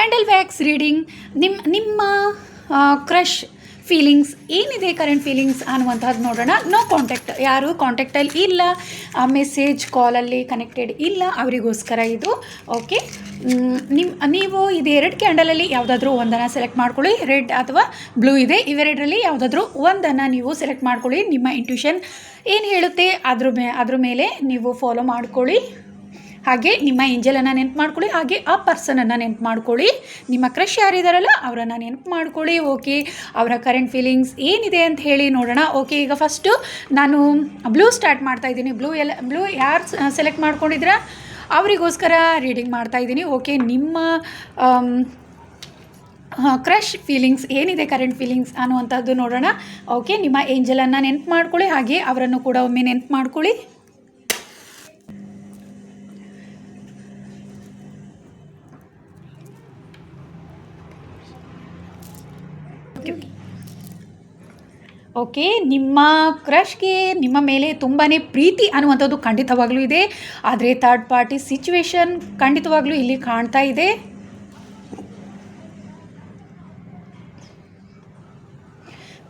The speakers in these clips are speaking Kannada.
ಕ್ಯಾಂಡಲ್ ವ್ಯಾಕ್ಸ್ ರೀಡಿಂಗ್ ನಿಮ್ಮ ನಿಮ್ಮ ಕ್ರಷ್ ಫೀಲಿಂಗ್ಸ್ ಏನಿದೆ ಕರೆಂಟ್ ಫೀಲಿಂಗ್ಸ್ ಅನ್ನುವಂಥದ್ದು ನೋಡೋಣ. ನೋ ಕಾಂಟ್ಯಾಕ್ಟ್ ಯಾರು ಕಾಂಟ್ಯಾಕ್ಟಲ್ಲಿ ಇಲ್ಲ. ಮೆಸೇಜ್ ಕಾಲಲ್ಲಿ ಕನೆಕ್ಟೆಡ್ ಇಲ್ಲ. ಅವರಿಗೋಸ್ಕರ ಇದು. ಓಕೆ ನಿಮ್ಮ ನೀವು ಇದು ಎರಡು ಕ್ಯಾಂಡಲಲ್ಲಿ ಯಾವುದಾದ್ರೂ ಒಂದನ್ನು ಸೆಲೆಕ್ಟ್ ಮಾಡ್ಕೊಳ್ಳಿ. ರೆಡ್ ಅಥವಾ ಬ್ಲೂ ಇದೆ. ಇವೆರಡರಲ್ಲಿ ಯಾವುದಾದ್ರೂ ಒಂದನ್ನು ನೀವು ಸೆಲೆಕ್ಟ್ ಮಾಡ್ಕೊಳ್ಳಿ. ನಿಮ್ಮ ಇಂಟ್ಯೂಷನ್ ಏನು ಹೇಳುತ್ತೆ? ಅದ್ರ ಮೇ, ಅದ್ರ ಮೇಲೆ ನೀವು ಫಾಲೋ ಮಾಡ್ಕೊಳ್ಳಿ. ಹಾಗೆ ನಿಮ್ಮ ಏಂಜಲನ್ನು ನೆನ್ಪು ಮಾಡ್ಕೊಳ್ಳಿ, ಹಾಗೆ ಆ ಪರ್ಸನನ್ನು ನೆನ್ಪು ಮಾಡ್ಕೊಳ್ಳಿ. ನಿಮ್ಮ ಕ್ರಶ್ ಯಾರಿದಾರಲ್ಲ, ಅವರನ್ನು ನೆನ್ಪು ಮಾಡ್ಕೊಳ್ಳಿ, ಓಕೆ? ಅವರ ಕರೆಂಟ್ ಫೀಲಿಂಗ್ಸ್ ಏನಿದೆ ಅಂತ ಹೇಳಿ ನೋಡೋಣ. ಓಕೆ, ಈಗ ಫಸ್ಟು ನಾನು ಬ್ಲೂ ಸ್ಟಾರ್ಟ್ ಮಾಡ್ತಾ ಇದ್ದೀನಿ. ಬ್ಲೂ ಎಲ್ಲ ಬ್ಲೂ ಯಾರು ಸೆಲೆಕ್ಟ್ ಮಾಡ್ಕೊಂಡಿದ್ರ ಅವರಿಗೋಸ್ಕರ ರೀಡಿಂಗ್ ಮಾಡ್ತಾ ಇದ್ದೀನಿ. ಓಕೆ, ನಿಮ್ಮ ಕ್ರಶ್ ಫೀಲಿಂಗ್ಸ್ ಏನಿದೆ ಕರೆಂಟ್ ಫೀಲಿಂಗ್ಸ್ ಅನ್ನುವಂಥದ್ದು ನೋಡೋಣ. ಓಕೆ, ನಿಮ್ಮ ಏಂಜಲನ್ನು ನೆನ್ಪು ಮಾಡ್ಕೊಳ್ಳಿ, ಹಾಗೆ ಅವರನ್ನು ಕೂಡ ಒಮ್ಮೆ ನೆನ್ಪು ಮಾಡ್ಕೊಳ್ಳಿ. ಓಕೆ ನಿಮ್ಮ ಕ್ರಶ್ಗೆ ನಿಮ್ಮ ಮೇಲೆ ತುಂಬಾ ಪ್ರೀತಿ ಅನ್ನುವಂಥದ್ದು ಖಂಡಿತವಾಗಲೂ ಇದೆ. ಆದರೆ ಥರ್ಡ್ ಪಾರ್ಟಿ ಸಿಚುವೇಶನ್ ಖಂಡಿತವಾಗಲೂ ಇಲ್ಲಿ ಕಾಣ್ತಾ ಇದೆ.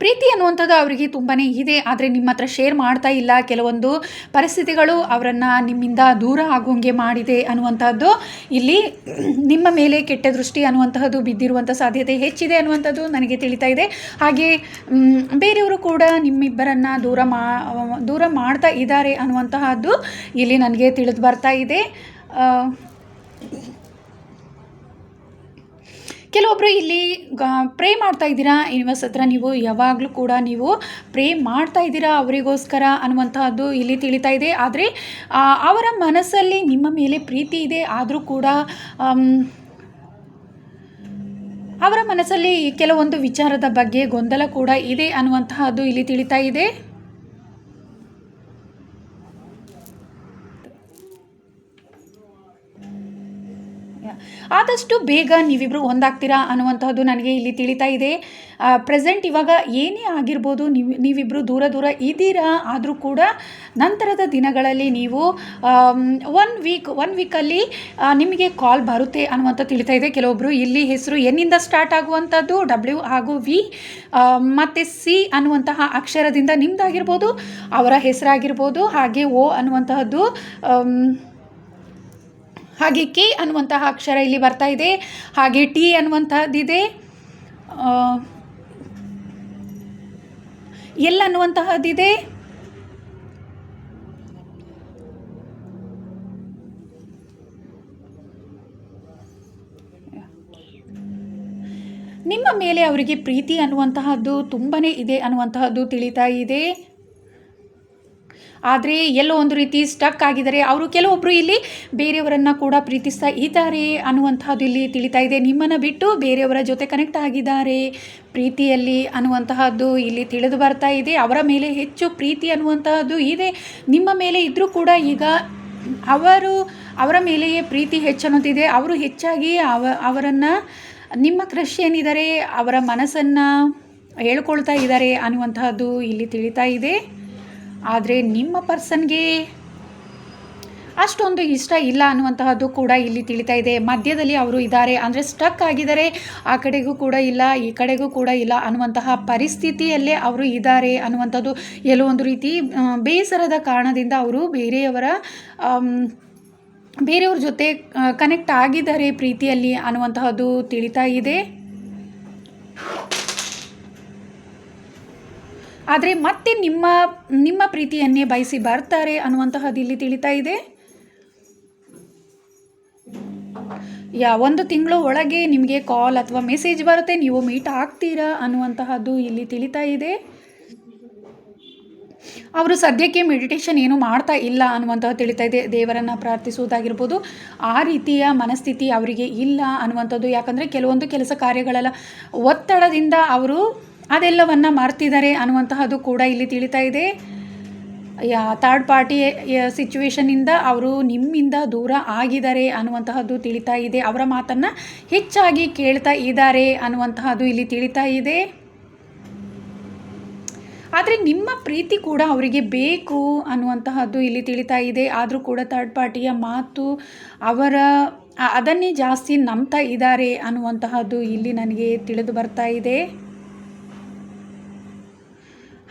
ಪ್ರೀತಿ ಅನ್ನುವಂಥದ್ದು ಅವರಿಗೆ ತುಂಬಾ ಇದೆ. ಆದರೆ ನಿಮ್ಮ ಹತ್ರ ಶೇರ್ ಮಾಡ್ತಾ ಇಲ್ಲ. ಕೆಲವೊಂದು ಪರಿಸ್ಥಿತಿಗಳು ಅವರನ್ನು ನಿಮ್ಮಿಂದ ದೂರ ಆಗುವಂಗೆ ಮಾಡಿದೆ ಅನ್ನುವಂಥದ್ದು ಇಲ್ಲಿ ನಿಮ್ಮ ಮೇಲೆ ಕೆಟ್ಟ ದೃಷ್ಟಿ ಅನ್ನುವಂತಹದ್ದು ಬಿದ್ದಿರುವಂಥ ಸಾಧ್ಯತೆ ಹೆಚ್ಚಿದೆ ಅನ್ನುವಂಥದ್ದು ನನಗೆ ತಿಳಿತಾ ಇದೆ. ಹಾಗೆ ಬೇರೆಯವರು ಕೂಡ ನಿಮ್ಮಿಬ್ಬರನ್ನು ದೂರ ಮಾ, ದೂರ ಮಾಡ್ತಾ ಇದ್ದಾರೆ ಅನ್ನುವಂತಹದ್ದು ಇಲ್ಲಿ ನನಗೆ ತಿಳಿದು ಬರ್ತಾ ಇದೆ. ಕೆಲವೊಬ್ಬರು ಇಲ್ಲಿ ಪ್ರೇ ಮಾಡ್ತಾ ಇದ್ದೀರಾ? ಯೂನಿವರ್ಸ್ ಹತ್ರ ನೀವು ಯಾವಾಗಲೂ ಕೂಡ ನೀವು ಪ್ರೇ ಮಾಡ್ತಾ ಇದ್ದೀರಾ ಅವರಿಗೋಸ್ಕರ ಅನ್ನುವಂತಹದ್ದು ಇಲ್ಲಿ ತಿಳಿತಾ ಇದೆ. ಆದರೆ ಅವರ ಮನಸ್ಸಲ್ಲಿ ನಿಮ್ಮ ಮೇಲೆ ಪ್ರೀತಿ ಇದೆ. ಆದರೂ ಕೂಡ ಅವರ ಮನಸ್ಸಲ್ಲಿ ಕೆಲವೊಂದು ವಿಚಾರದ ಬಗ್ಗೆ ಗೊಂದಲ ಕೂಡ ಇದೆ ಅನ್ನುವಂತಹದ್ದು ಇಲ್ಲಿ ತಿಳಿತಾ ಇದೆ. ಆದಷ್ಟು ಬೇಗ ನೀವಿಬ್ಬರು ಒಂದಾಗ್ತೀರಾ ಅನ್ನುವಂತಹದ್ದು ನನಗೆ ಇಲ್ಲಿ ತಿಳಿತಾ ಇದೆ. ಪ್ರೆಸೆಂಟ್ ಇವಾಗ ಏನೇ ಆಗಿರ್ಬೋದು ನೀವು ನೀವಿಬ್ಬರು ದೂರ ದೂರ ಇದ್ದೀರಾ ಆದರೂ ಕೂಡ ನಂತರದ ದಿನಗಳಲ್ಲಿ ನೀವು ಒನ್ ವೀಕ್ ಒನ್ ವೀಕಲ್ಲಿ ನಿಮಗೆ ಕಾಲ್ ಬರುತ್ತೆ ಅನ್ನುವಂಥ ತಿಳಿತಾ ಇದೆ. ಕೆಲವೊಬ್ಬರು ಇಲ್ಲಿ ಹೆಸರು ಎನ್ನಿಂದ ಸ್ಟಾರ್ಟ್ ಆಗುವಂಥದ್ದು ಡಬ್ಲ್ಯೂ ಹಾಗೂ ವಿ ಮತ್ತು ಸಿ ಅನ್ನುವಂತಹ ಅಕ್ಷರದಿಂದ ನಿಮ್ಮದಾಗಿರ್ಬೋದು ಅವರ ಹೆಸರಾಗಿರ್ಬೋದು, ಹಾಗೆ ಓ ಅನ್ನುವಂತಹದ್ದು ಹಾಗೆ ಕೆ ಅನ್ನುವಂತಹ ಅಕ್ಷರ ಇಲ್ಲಿ ಬರ್ತಾ ಇದೆ. ಹಾಗೆ ಟಿ ಅನ್ನುವಂತಹದ್ದಿದೆ. ಎಲ್ ಅನ್ನುವಂತಹದ್ದಿದೆ. ನಿಮ್ಮ ಮೇಲೆ ಅವರಿಗೆ ಪ್ರೀತಿ ಅನ್ನುವಂತಹದ್ದು ತುಂಬಾ ಇದೆ ಅನ್ನುವಂತಹದ್ದು ತಿಳಿತಾ ಇದೆ. ಆದರೆ ಎಲ್ಲೋ ಒಂದು ರೀತಿ ಸ್ಟಕ್ ಆಗಿದ್ದಾರೆ. ಅವರು ಕೆಲವೊಬ್ಬರು ಇಲ್ಲಿ ಬೇರೆಯವರನ್ನು ಕೂಡ ಪ್ರೀತಿಸ್ತಾ ಇದ್ದಾರೆ ಅನ್ನುವಂತಹದ್ದು ಇಲ್ಲಿ ತಿಳಿತಾ ಇದೆ. ನಿಮ್ಮನ್ನು ಬಿಟ್ಟು ಬೇರೆಯವರ ಜೊತೆ ಕನೆಕ್ಟ್ ಆಗಿದ್ದಾರೆ ಪ್ರೀತಿಯಲ್ಲಿ ಅನ್ನುವಂತಹದ್ದು ಇಲ್ಲಿ ತಿಳಿದು ಬರ್ತಾ ಇದೆ. ಅವರ ಮೇಲೆ ಹೆಚ್ಚು ಪ್ರೀತಿ ಅನ್ನುವಂತಹದ್ದು ಇದೆ. ನಿಮ್ಮ ಮೇಲೆ ಇದ್ದರೂ ಕೂಡ ಈಗ ಅವರು, ಅವರ ಮೇಲೆಯೇ ಪ್ರೀತಿ ಹೆಚ್ಚನ್ನೋದಿದೆ ಅವರು ಹೆಚ್ಚಾಗಿ ಅವ, ಅವರನ್ನು, ನಿಮ್ಮ ಕ್ರಶ್ ಏನಿದ್ದಾರೆ, ಅವರ ಮನಸ್ಸನ್ನು ಹೇಳ್ಕೊಳ್ತಾ ಇದ್ದಾರೆ ಅನ್ನುವಂತಹದ್ದು ಇಲ್ಲಿ ತಿಳಿತಾ ಇದೆ. ಆದರೆ ನಿಮ್ಮ ಪರ್ಸನ್ಗೆ ಅಷ್ಟೊಂದು ಇಷ್ಟ ಇಲ್ಲ ಅನ್ನುವಂತಹದ್ದು ಕೂಡ ಇಲ್ಲಿ ತಿಳಿತಾ ಇದೆ. ಮಧ್ಯದಲ್ಲಿ ಅವರು ಇದ್ದಾರೆ. ಅಂದರೆ ಸ್ಟಕ್ ಆಗಿದ್ದಾರೆ. ಆ ಕಡೆಗೂ ಕೂಡ ಇಲ್ಲ, ಈ ಕಡೆಗೂ ಕೂಡ ಇಲ್ಲ ಅನ್ನುವಂತಹ ಪರಿಸ್ಥಿತಿಯಲ್ಲೇ ಅವರು ಇದ್ದಾರೆ ಅನ್ನುವಂಥದ್ದು ಎಲ್ಲೋ ಒಂದು ರೀತಿ ಬೇಸರದ ಕಾರಣದಿಂದ ಅವರು ಬೇರೆಯವರ ಬೇರೆಯವ್ರ ಜೊತೆ ಕನೆಕ್ಟ್ ಆಗಿದ್ದಾರೆ ಪ್ರೀತಿಯಲ್ಲಿ ಅನ್ನುವಂತಹದ್ದು ತಿಳಿತಾ ಇದೆ. ಆದರೆ ಮತ್ತೆ ನಿಮ್ಮ ನಿಮ್ಮ ಪ್ರೀತಿಯನ್ನೇ ಬಯಸಿ ಬರ್ತಾರೆ ಅನ್ನುವಂತಹದ್ದು ಇಲ್ಲಿ ತಿಳಿತಾ ಇದೆ. ಯಾ, ಒಂದು ತಿಂಗಳು ಒಳಗೆ ನಿಮಗೆ ಕಾಲ್ ಅಥವಾ ಮೆಸೇಜ್ ಬರುತ್ತೆ, ನೀವು ಮೀಟ್ ಆಗ್ತೀರಾ ಅನ್ನುವಂತಹದ್ದು ಇಲ್ಲಿ ತಿಳಿತಾ ಇದೆ. ಅವರು ಸದ್ಯಕ್ಕೆ ಮೆಡಿಟೇಷನ್ ಏನು ಮಾಡ್ತಾ ಇಲ್ಲ ಅನ್ನುವಂತಹ ತಿಳಿತಾ ಇದೆ. ದೇವರನ್ನು ಪ್ರಾರ್ಥಿಸುವುದಾಗಿರ್ಬೋದು, ಆ ರೀತಿಯ ಮನಸ್ಥಿತಿ ಅವರಿಗೆ ಇಲ್ಲ ಅನ್ನುವಂಥದ್ದು ಯಾಕಂದರೆ ಕೆಲವೊಂದು ಕೆಲಸ ಕಾರ್ಯಗಳೆಲ್ಲ, ಒತ್ತಡದಿಂದ ಅವರು ಅದೆಲ್ಲವನ್ನ ಮರ್ತಿದ್ದಾರೆ ಅನ್ನುವಂತಹದ್ದು ಕೂಡ ಇಲ್ಲಿ ತಿಳಿತಾ ಇದೆ. ಯಾ, ಥರ್ಡ್ ಪಾರ್ಟಿ ಸಿಚುವೇಶನಿಂದ ಅವರು ನಿಮ್ಮಿಂದ ದೂರ ಆಗಿದ್ದಾರೆ ಅನ್ನುವಂತಹದ್ದು ತಿಳಿತಾ ಇದೆ. ಅವರ ಮಾತನ್ನು ಹೆಚ್ಚಾಗಿ ಕೇಳ್ತಾ ಇದ್ದಾರೆ ಅನ್ನುವಂತಹದ್ದು ಇಲ್ಲಿ ತಿಳಿತಾ ಇದೆ. ಆದರೆ ನಿಮ್ಮ ಪ್ರೀತಿ ಕೂಡ ಅವರಿಗೆ ಬೇಕು ಅನ್ನುವಂತಹದ್ದು ಇಲ್ಲಿ ತಿಳಿತಾ ಇದೆ. ಆದರೂ ಕೂಡ ಥರ್ಡ್ ಪಾರ್ಟಿಯ ಮಾತು ಅವರ, ಅದನ್ನೇ ಜಾಸ್ತಿ ನಂಬ್ತಾ ಇದ್ದಾರೆ ಅನ್ನುವಂತಹದ್ದು ಇಲ್ಲಿ ನನಗೆ ತಿಳಿದು ಬರ್ತಾ ಇದೆ.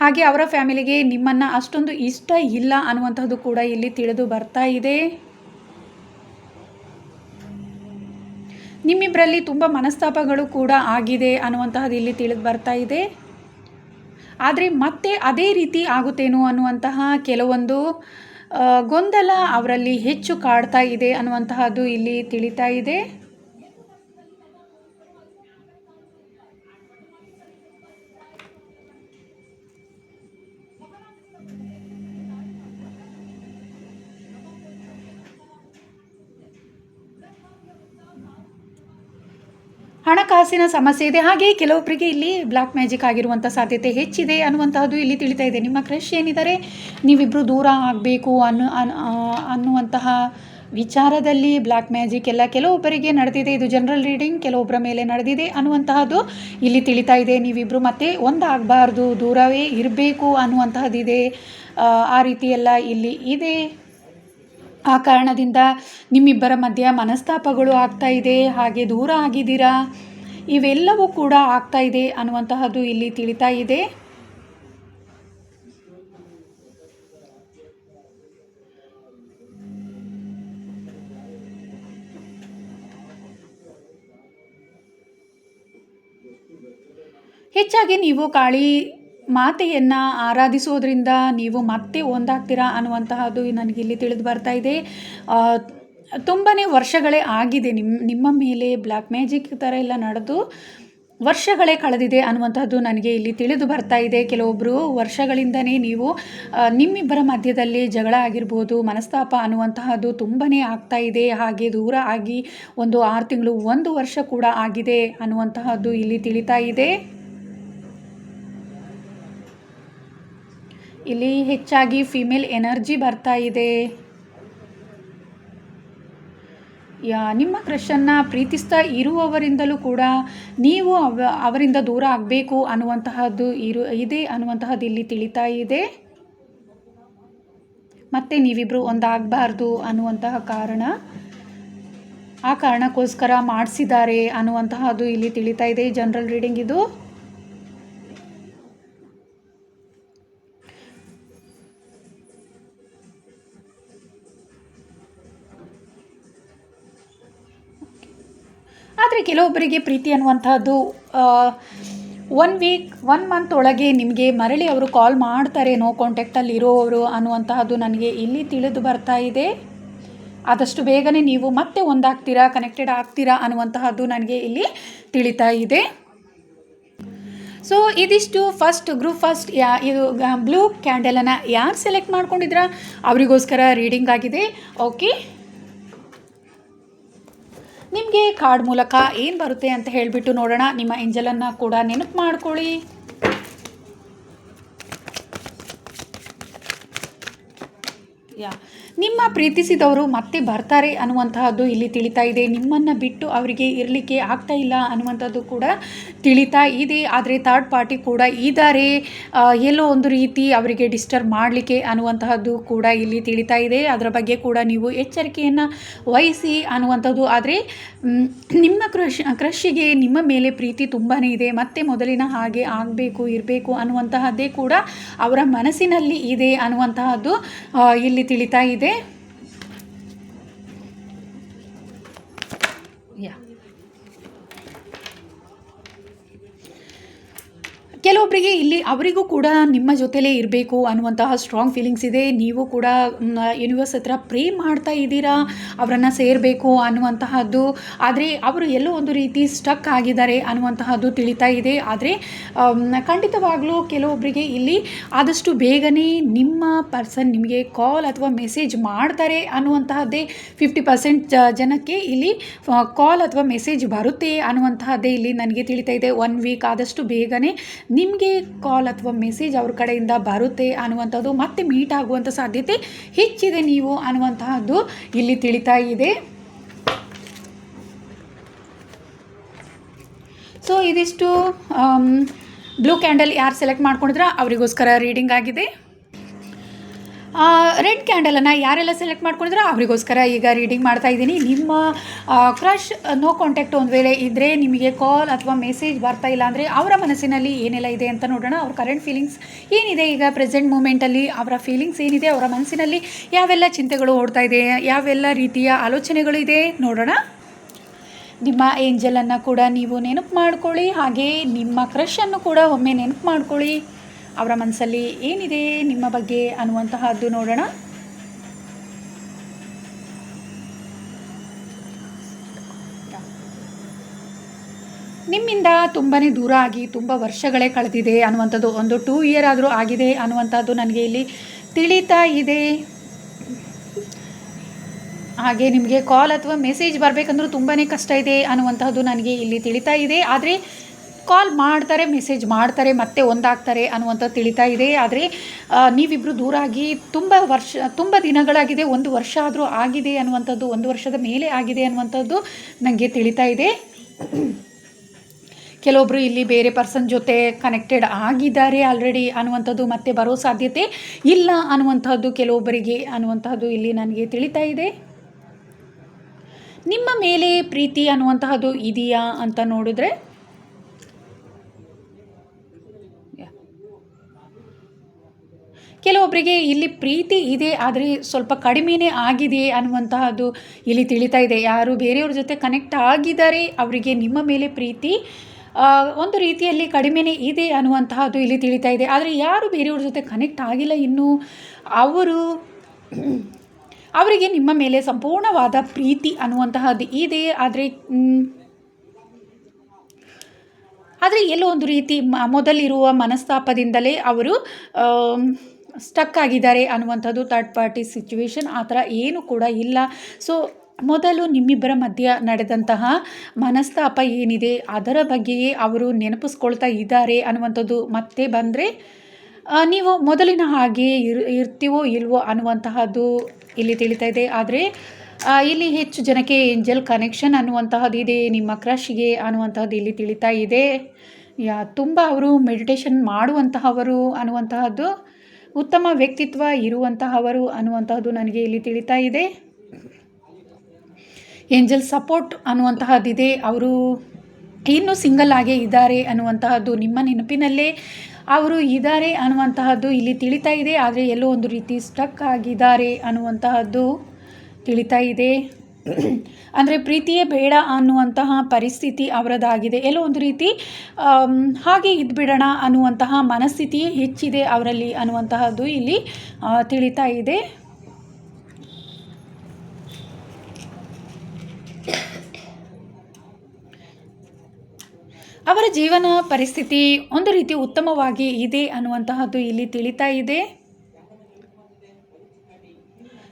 ಹಾಗೆ ಅವರ ಫ್ಯಾಮಿಲಿಗೆ ನಿಮ್ಮನ್ನು ಅಷ್ಟೊಂದು ಇಷ್ಟ ಇಲ್ಲ ಅನ್ನುವಂಥದ್ದು ಕೂಡ ಇಲ್ಲಿ ತಿಳಿದು ಬರ್ತಾ ಇದೆ. ನಿಮ್ಮಿಬ್ಬರಲ್ಲಿ ತುಂಬ ಮನಸ್ತಾಪಗಳು ಕೂಡ ಆಗಿದೆ ಅನ್ನುವಂತಹದ್ದು ಇಲ್ಲಿ ತಿಳಿದು ಬರ್ತಾ ಇದೆ. ಆದರೆ ಮತ್ತೆ ಅದೇ ರೀತಿ ಆಗುತ್ತೇನೋ ಅನ್ನುವಂತಹ ಕೆಲವೊಂದು ಗೊಂದಲ ಅವರಲ್ಲಿ ಹೆಚ್ಚು ಕಾಡ್ತಾ ಇದೆ ಅನ್ನುವಂತಹದ್ದು ಇಲ್ಲಿ ತಿಳಿತಾ ಇದೆ. ಹಣಕಾಸಿನ ಸಮಸ್ಯೆ ಇದೆ. ಹಾಗೆ ಕೆಲವೊಬ್ಬರಿಗೆ ಇಲ್ಲಿ ಬ್ಲ್ಯಾಕ್ ಮ್ಯಾಜಿಕ್ ಆಗಿರುವಂಥ ಸಾಧ್ಯತೆ ಹೆಚ್ಚಿದೆ ಅನ್ನುವಂತಹದ್ದು ಇಲ್ಲಿ ತಿಳಿತಾ ಇದೆ. ನಿಮ್ಮ ಕ್ರಶ್ ಏನಿದ್ದಾರೆ? ನೀವಿಬ್ಬರು ದೂರ ಆಗಬೇಕು ಅನ್ನು, ಅನ್- ಅನ್ನುವಂತಹ ವಿಚಾರದಲ್ಲಿ ಬ್ಲ್ಯಾಕ್ ಮ್ಯಾಜಿಕ್ ಎಲ್ಲ ಕೆಲವೊಬ್ಬರಿಗೆ ನಡೆದಿದೆ. ಇದು ಜನರಲ್ ರೀಡಿಂಗ್, ಕೆಲವೊಬ್ಬರ ಮೇಲೆ ನಡೆದಿದೆ ಅನ್ನುವಂತಹದ್ದು ಇಲ್ಲಿ ತಿಳಿತಾ ಇದೆ. ನೀವಿಬ್ಬರು ಮತ್ತೆ ಒಂದಾಗಬಾರ್ದು, ದೂರವೇ ಇರಬೇಕು ಅನ್ನುವಂತಹದ್ದಿದೆ. ಆ ರೀತಿ ಎಲ್ಲ ಇಲ್ಲಿ ಇದೆ. ಆ ಕಾರಣದಿಂದ ನಿಮ್ಮಿಬ್ಬರ ಮಧ್ಯ ಮನಸ್ತಾಪಗಳು ಆಗ್ತಾ ಇದೆ, ಹಾಗೆ ದೂರ ಆಗಿದ್ದೀರಾ? ಇವೆಲ್ಲವೂ ಕೂಡ ಆಗ್ತಾ ಇದೆ ಅನ್ನುವಂತಹದ್ದು ಇಲ್ಲಿ ತಿಳಿತಾ ಇದೆ. ಹೆಚ್ಚಾಗಿ ನೀವು ಕಾಳಿ ಮಾತೆಯನ್ನು ಆರಾಧಿಸೋದ್ರಿಂದ ನೀವು ಮತ್ತೆ ಒಂದಾಗ್ತೀರಾ ಅನ್ನುವಂತಹದ್ದು ನನಗಿಲ್ಲಿ ತಿಳಿದು ಬರ್ತಾ ಇದೆ. ತುಂಬಾ ವರ್ಷಗಳೇ ಆಗಿದೆ. ನಿಮ್ಮ ನಿಮ್ಮ ಮೇಲೆ ಬ್ಲ್ಯಾಕ್ ಮ್ಯಾಜಿಕ್ ಥರ ಎಲ್ಲ ನಡೆದು ವರ್ಷಗಳೇ ಕಳೆದಿದೆ ಅನ್ನುವಂಥದ್ದು ನನಗೆ ಇಲ್ಲಿ ತಿಳಿದು ಬರ್ತಾ ಇದೆ. ಕೆಲವೊಬ್ಬರು ವರ್ಷಗಳಿಂದನೇ ನೀವು ನಿಮ್ಮಿಬ್ಬರ ಮಧ್ಯದಲ್ಲಿ ಜಗಳ ಆಗಿರ್ಬೋದು, ಮನಸ್ತಾಪ ಅನ್ನುವಂತಹದ್ದು ತುಂಬಾ ಆಗ್ತಾ ಇದೆ. ಹಾಗೆ ದೂರ ಆಗಿ ಒಂದು ಆರು ತಿಂಗಳು, ಒಂದು ವರ್ಷ ಕೂಡ ಆಗಿದೆ ಅನ್ನುವಂತಹದ್ದು ಇಲ್ಲಿ ತಿಳಿತಾ ಇದೆ. ಇಲ್ಲಿ ಹೆಚ್ಚಾಗಿ ಫಿಮೇಲ್ ಎನರ್ಜಿ ಬರ್ತಾ ಇದೆ. ಯಾ, ನಿಮ್ಮ ಕ್ರಷನ್ನು ಪ್ರೀತಿಸ್ತಾ ಇರುವವರಿಂದಲೂ ಕೂಡ ನೀವು ಅವ, ಅವರಿಂದ ದೂರ ಆಗಬೇಕು ಅನ್ನುವಂತಹದ್ದು ಇರು, ಇದೆ ಅನ್ನುವಂತಹದ್ದು ಇಲ್ಲಿ ತಿಳಿತಾ ಇದೆ. ಮತ್ತೆ ನೀವಿಬ್ಬರು ಒಂದಾಗಬಾರ್ದು ಅನ್ನುವಂತಹ ಕಾರಣ, ಆ ಕಾರಣಕ್ಕೋಸ್ಕರ ಮಾಡಿಸಿದ್ದಾರೆ ಅನ್ನುವಂತಹದ್ದು ಇಲ್ಲಿ ತಿಳಿತಾ ಇದೆ. ಜನರಲ್ ರೀಡಿಂಗ್ ಇದು. ಆದರೆ ಕೆಲವೊಬ್ಬರಿಗೆ ಪ್ರೀತಿ ಅನ್ನುವಂಥದ್ದು ಒನ್ ವೀಕ್ ಒನ್ ಮಂತ್ ಒಳಗೆ ನಿಮಗೆ ಮರಳಿ ಅವರು ಕಾಲ್ ಮಾಡ್ತಾರೆ ನೋ ಕಾಂಟ್ಯಾಕ್ಟಲ್ಲಿ ಇರೋವರು ಅನ್ನುವಂತಹದ್ದು ನನಗೆ ಇಲ್ಲಿ ತಿಳಿದು ಬರ್ತಾ ಇದೆ. ಆದಷ್ಟು ಬೇಗನೆ ನೀವು ಮತ್ತೆ ಒಂದಾಗ್ತೀರಾ ಕನೆಕ್ಟೆಡ್ ಆಗ್ತೀರಾ ಅನ್ನುವಂತಹದ್ದು ನನಗೆ ಇಲ್ಲಿ ತಿಳಿತಾ ಇದೆ. ಸೊ ಇದಿಷ್ಟು ಫಸ್ಟ್ ಗ್ರೂಪ್ ಫಸ್ಟ್ ಯಾ, ಇದು ಬ್ಲೂ ಕ್ಯಾಂಡಲನ್ನು ಯಾರು ಸೆಲೆಕ್ಟ್ ಮಾಡ್ಕೊಂಡಿದ್ರ? ಅವರಿಗೋಸ್ಕರ ರೀಡಿಂಗ್ ಆಗಿದೆ. ಓಕೆ ನಿಮಗೆ ಕಾರ್ಡ್ ಮೂಲಕ ಏನು ಬರುತ್ತೆ ಅಂತ ಹೇಳಿಬಿಟ್ಟು ನೋಡೋಣ. ನಿಮ್ಮ ಎಂಜಲನ್ನು ಕೂಡ ನೆನಪು ಮಾಡ್ಕೊಳ್ಳಿ. ಯಾ, ನಿಮ್ಮ ಪ್ರೀತಿಸಿದವರು ಮತ್ತೆ ಬರ್ತಾರೆ ಅನ್ನುವಂತಹದ್ದು ಇಲ್ಲಿ ತಿಳಿತಾ ಇದೆ. ನಿಮ್ಮನ್ನು ಬಿಟ್ಟು ಅವರಿಗೆ ಇರಲಿಕ್ಕೆ ಆಗ್ತಾ ಇಲ್ಲ ಅನ್ನುವಂಥದ್ದು ಕೂಡ ತಿಳಿತಾ ಇದೆ, ಆದರೆ ಥರ್ಡ್ ಪಾರ್ಟಿ ಕೂಡ ಇದ್ದಾರೆ ಎಲ್ಲೋ ಒಂದು ರೀತಿ ಅವರಿಗೆ ಡಿಸ್ಟರ್ಬ್ ಮಾಡಲಿಕ್ಕೆ ಅನ್ನುವಂತಹದ್ದು ಕೂಡ ಇಲ್ಲಿ ತಿಳಿತಾ ಇದೆ. ಅದರ ಬಗ್ಗೆ ಕೂಡ ನೀವು ಎಚ್ಚರಿಕೆಯನ್ನು ವಹಿಸಿ ಅನ್ನುವಂಥದ್ದು ಆದರೆ ನಿಮ್ಮ ಕ್ರಶ್ ಕೃಷಿಗೆ ನಿಮ್ಮ ಮೇಲೆ ಪ್ರೀತಿ ತುಂಬಾ ಇದೆ. ಮತ್ತೆ ಮೊದಲಿನ ಹಾಗೆ ಆಗಬೇಕು, ಇರಬೇಕು ಅನ್ನುವಂತಹದ್ದೇ ಕೂಡ ಅವರ ಮನಸ್ಸಿನಲ್ಲಿ ಇದೆ ಅನ್ನುವಂತಹದ್ದು ಇಲ್ಲಿ ತಿಳಿತಾ ಇದೆ. ಕೆಲವೊಬ್ಬರಿಗೆ ಇಲ್ಲಿ ಅವರಿಗೂ ಕೂಡ ನಿಮ್ಮ ಜೊತೆಲೇ ಇರಬೇಕು ಅನ್ನುವಂತಹ ಸ್ಟ್ರಾಂಗ್ ಫೀಲಿಂಗ್ಸ್ ಇದೆ. ನೀವು ಕೂಡ ಯೂನಿವರ್ಸ್ ಹತ್ರ ಪ್ರೇ ಮಾಡ್ತಾ ಇದ್ದೀರಾ? ಅವರನ್ನು ಸೇರಬೇಕು ಅನ್ನುವಂತಹದ್ದು. ಆದರೆ ಅವರು ಎಲ್ಲೋ ಒಂದು ರೀತಿ ಸ್ಟಕ್ ಆಗಿದ್ದಾರೆ ಅನ್ನುವಂತಹದ್ದು ತಿಳಿತಾ ಇದೆ. ಆದರೆ ಖಂಡಿತವಾಗ್ಲೂ ಕೆಲವೊಬ್ಬರಿಗೆ ಇಲ್ಲಿ ಆದಷ್ಟು ಬೇಗನೆ ನಿಮ್ಮ ಪರ್ಸನ್ ನಿಮಗೆ ಕಾಲ್ ಅಥವಾ ಮೆಸೇಜ್ ಮಾಡ್ತಾರೆ ಅನ್ನುವಂತಹದ್ದೇ ಫಿಫ್ಟಿ ಪರ್ಸೆಂಟ್ ಜನಕ್ಕೆ ಇಲ್ಲಿ ಕಾಲ್ ಅಥವಾ ಮೆಸೇಜ್ ಬರುತ್ತೆ ಅನ್ನುವಂತಹದ್ದೇ ಇಲ್ಲಿ ನನಗೆ ತಿಳಿತಾ ಇದೆ. ಒನ್ ವೀಕ್ ಆದಷ್ಟು ಬೇಗನೆ ನಿಮಗೆ ಕಾಲ್ ಅಥವಾ ಮೆಸೇಜ್ ಅವ್ರ ಕಡೆಯಿಂದ ಬರುತ್ತೆ ಅನ್ನುವಂಥದ್ದು ಮತ್ತೆ ಮೀಟ್ ಆಗುವಂಥ ಸಾಧ್ಯತೆ ಹೆಚ್ಚಿದೆ ನೀವು ಅನ್ನುವಂತಹದ್ದು ಇಲ್ಲಿ ತಿಳಿತಾ ಇದೆ. ಸೊ ಇದಿಷ್ಟು ಬ್ಲೂ ಕ್ಯಾಂಡಲ್ ಯಾರು ಸೆಲೆಕ್ಟ್ ಮಾಡ್ಕೊಂಡಿದ್ರ, ಅವರಿಗೋಸ್ಕರ ರೀಡಿಂಗ್ ಆಗಿದೆ. ರೆಡ್ ಕ್ಯಾಂಡಲನ್ನು ಯಾರೆಲ್ಲ ಸೆಲೆಕ್ಟ್ ಮಾಡ್ಕೊಂಡಿದ್ರೆ ಅವರಿಗೋಸ್ಕರ ಈಗ ರೀಡಿಂಗ್ ಮಾಡ್ತಾ ಇದ್ದೀನಿ. ನಿಮ್ಮ ಕ್ರಶ್ ನೋ ಕಾಂಟ್ಯಾಕ್ಟ್ ಒಂದು ವೇಳೆ ಇದ್ದರೆ ನಿಮಗೆ ಕಾಲ್ ಅಥವಾ ಮೆಸೇಜ್ ಬರ್ತಾ ಇಲ್ಲ ಅಂದರೆ ಅವರ ಮನಸ್ಸಿನಲ್ಲಿ ಏನೆಲ್ಲ ಇದೆ ಅಂತ ನೋಡೋಣ. ಅವ್ರ ಕರೆಂಟ್ ಫೀಲಿಂಗ್ಸ್ ಏನಿದೆ ಈಗ ಪ್ರೆಸೆಂಟ್ ಮೂಮೆಂಟಲ್ಲಿ ಅವರ ಫೀಲಿಂಗ್ಸ್ ಏನಿದೆ? ಅವರ ಮನಸ್ಸಿನಲ್ಲಿ ಯಾವೆಲ್ಲ ಚಿಂತೆಗಳು ಓಡ್ತಾ ಇದೆ? ಯಾವೆಲ್ಲ ರೀತಿಯ ಆಲೋಚನೆಗಳು ಇದೆ? ನೋಡೋಣ. ನಿಮ್ಮ ಏಂಜಲನ್ನು ಕೂಡ ನೀವು ನೆನಪು ಮಾಡ್ಕೊಳ್ಳಿ. ಹಾಗೆ ನಿಮ್ಮ ಕ್ರಷನ್ನು ಕೂಡ ಒಮ್ಮೆ ನೆನಪು ಮಾಡ್ಕೊಳ್ಳಿ. ಅವರ ಮನಸ್ಸಲ್ಲಿ ಏನಿದೆ ನಿಮ್ಮ ಬಗ್ಗೆ ಅನ್ನುವಂತಹದ್ದು ನೋಡೋಣ. ನಿಮ್ಮಿಂದ ತುಂಬಾ ದೂರ ಆಗಿ ತುಂಬ ವರ್ಷಗಳೇ ಕಳೆದಿದೆ ಅನ್ನುವಂಥದ್ದು ಒಂದು ಟೂ ಇಯರ್ ಆದರೂ ಆಗಿದೆ ಅನ್ನುವಂಥದ್ದು ನನಗೆ ಇಲ್ಲಿ ತಿಳಿತಾ ಇದೆ. ಹಾಗೆ ನಿಮಗೆ ಕಾಲ್ ಅಥವಾ ಮೆಸೇಜ್ ಬರಬೇಕಂದ್ರೂ ತುಂಬಾ ಕಷ್ಟ ಇದೆ ಅನ್ನುವಂತಹದ್ದು ನನಗೆ ಇಲ್ಲಿ ತಿಳಿತಾ ಇದೆ. ಆದರೆ ಕಾಲ್ ಮಾಡ್ತಾರೆ ಮೆಸೇಜ್ ಮಾಡ್ತಾರೆ, ಮತ್ತೆ ಒಂದಾಗ್ತಾರೆ ಅನ್ನುವಂಥದ್ದು ತಿಳಿತಾ ಇದೆ. ಆದರೆ ನೀವಿಬ್ಬರು ದೂರಾಗಿ ತುಂಬ ವರ್ಷ, ತುಂಬ ದಿನಗಳಾಗಿದೆ, ಒಂದು ವರ್ಷ ಆದರೂ ಆಗಿದೆ ಅನ್ನುವಂಥದ್ದು, ಒಂದು ವರ್ಷದ ಮೇಲೆ ಆಗಿದೆ ಅನ್ನುವಂಥದ್ದು ನನಗೆ ತಿಳಿತಾ ಇದೆ. ಕೆಲವೊಬ್ಬರು ಇಲ್ಲಿ ಬೇರೆ ಪರ್ಸನ್ ಜೊತೆ ಕನೆಕ್ಟೆಡ್ ಆಗಿದ್ದಾರೆ ಆಲ್ರೆಡಿ ಅನ್ನುವಂಥದ್ದು ಮತ್ತೆ ಬರೋ ಸಾಧ್ಯತೆ ಇಲ್ಲ ಅನ್ನುವಂಥದ್ದು ಕೆಲವೊಬ್ಬರಿಗೆ ಅನ್ನುವಂಥದ್ದು ಇಲ್ಲಿ ನನಗೆ ತಿಳಿತಾ ಇದೆ. ನಿಮ್ಮ ಮೇಲೆ ಪ್ರೀತಿ ಅನ್ನುವಂತಹದ್ದು ಇದೆಯಾ ಅಂತ ನೋಡಿದ್ರೆ ಕೆಲವೊಬ್ಬರಿಗೆ ಇಲ್ಲಿ ಪ್ರೀತಿ ಇದೆ, ಆದರೆ ಸ್ವಲ್ಪ ಕಡಿಮೆನೇ ಆಗಿದೆ ಅನ್ನುವಂತಹದ್ದು ಇಲ್ಲಿ ತಿಳಿತಾ ಇದೆ. ಯಾರು ಬೇರೆಯವ್ರ ಜೊತೆ ಕನೆಕ್ಟ್ ಆಗಿದ್ದಾರೆ, ಅವರಿಗೆ ನಿಮ್ಮ ಮೇಲೆ ಪ್ರೀತಿ ಒಂದು ರೀತಿಯಲ್ಲಿ ಕಡಿಮೆನೇ ಇದೆ ಅನ್ನುವಂತಹದ್ದು ಇಲ್ಲಿ ತಿಳಿತಾ ಇದೆ. ಆದರೆ ಯಾರು ಬೇರೆಯವ್ರ ಜೊತೆ ಕನೆಕ್ಟ್ ಆಗಿಲ್ಲ ಇನ್ನೂ, ಅವರು ಅವರಿಗೆ ನಿಮ್ಮ ಮೇಲೆ ಸಂಪೂರ್ಣವಾದ ಪ್ರೀತಿ ಅನ್ನುವಂತಹದ್ದು ಇದೆ, ಆದರೆ ಆದರೆ ಎಲ್ಲೋ ಒಂದು ರೀತಿ ಮೊದಲಿರುವ ಮನಸ್ತಾಪದಿಂದಲೇ ಅವರು ಸ್ಟಕ್ ಆಗಿದ್ದಾರೆ ಅನ್ನುವಂಥದ್ದು ಥರ್ಡ್ ಪಾರ್ಟಿ ಸಿಚುವೇಶನ್ ಆ ಥರ ಏನು ಕೂಡ ಇಲ್ಲ. ಸೊ ಮೊದಲು ನಿಮ್ಮಿಬ್ಬರ ಮಧ್ಯ ನಡೆದಂತಹ ಮನಸ್ತಾಪ ಏನಿದೆ? ಅದರ ಬಗ್ಗೆಯೇ ಅವರು ನೆನಪಿಸ್ಕೊಳ್ತಾ ಇದ್ದಾರೆ ಅನ್ನುವಂಥದ್ದು ಮತ್ತೆ ಬಂದರೆ ನೀವು ಮೊದಲಿನ ಹಾಗೆ ಇರ್, ಇರ್ತೀವೋ ಇಲ್ವೋ ಅನ್ನುವಂತಹದ್ದು ಇಲ್ಲಿ ತಿಳಿತಾ ಇದೆ. ಆದರೆ ಇಲ್ಲಿ ಹೆಚ್ಚು ಜನಕ್ಕೆ ಏಂಜಲ್ ಕನೆಕ್ಷನ್ ಅನ್ನುವಂತಹದ್ದು ಇದೆ, ನಿಮ್ಮ ಕ್ರಶ್ಗೆ ಅನ್ನುವಂತಹದ್ದು ಇಲ್ಲಿ ತಿಳಿತಾ ಇದೆ. ಯಾ, ತುಂಬ ಅವರು ಮೆಡಿಟೇಷನ್ ಮಾಡುವಂತಹವರು ಅನ್ನುವಂತಹದ್ದು ಉತ್ತಮ ವ್ಯಕ್ತಿತ್ವ ಇರುವಂತಹವರು ಅನ್ನುವಂತಹದ್ದು ನನಗೆ ಇಲ್ಲಿ ತಿಳಿತಾ ಇದೆ. ಏಂಜಲ್ ಸಪೋರ್ಟ್ ಅನ್ನುವಂತಹದ್ದಿದೆ. ಅವರು ಇನ್ನೂ ಸಿಂಗಲ್ ಆಗೇ ಇದ್ದಾರೆ ಅನ್ನುವಂತಹದ್ದು ನಿಮ್ಮ ನೆನಪಿನಲ್ಲೇ ಅವರು ಇದ್ದಾರೆ ಅನ್ನುವಂತಹದ್ದು ಇಲ್ಲಿ ತಿಳಿತಾ ಇದೆ. ಆದರೆ ಎಲ್ಲೋ ಒಂದು ರೀತಿ ಸ್ಟಕ್ ಆಗಿದ್ದಾರೆ ಅನ್ನುವಂತಹದ್ದು ತಿಳಿತಾ ಇದೆ. ಅಂದರೆ ಪ್ರೀತಿಯೇ ಬೇಡ ಅನ್ನುವಂತಹ ಪರಿಸ್ಥಿತಿ ಅವರದಾಗಿದೆ. ಎಲ್ಲೋ ಒಂದು ರೀತಿ ಹಾಗೆ ಇದ್ಬಿಡೋಣ ಅನ್ನುವಂತಹ ಮನಸ್ಥಿತಿಯೇ ಹೆಚ್ಚಿದೆ ಅವರಲ್ಲಿ ಅನ್ನುವಂತಹದ್ದು ಇಲ್ಲಿ ತಿಳಿತಾ ಇದೆ. ಅವರ ಜೀವನ ಪರಿಸ್ಥಿತಿ ಒಂದು ರೀತಿ ಉತ್ತಮವಾಗಿ ಇದೆ ಅನ್ನುವಂತಹದ್ದು ಇಲ್ಲಿ ತಿಳಿತಾ ಇದೆ.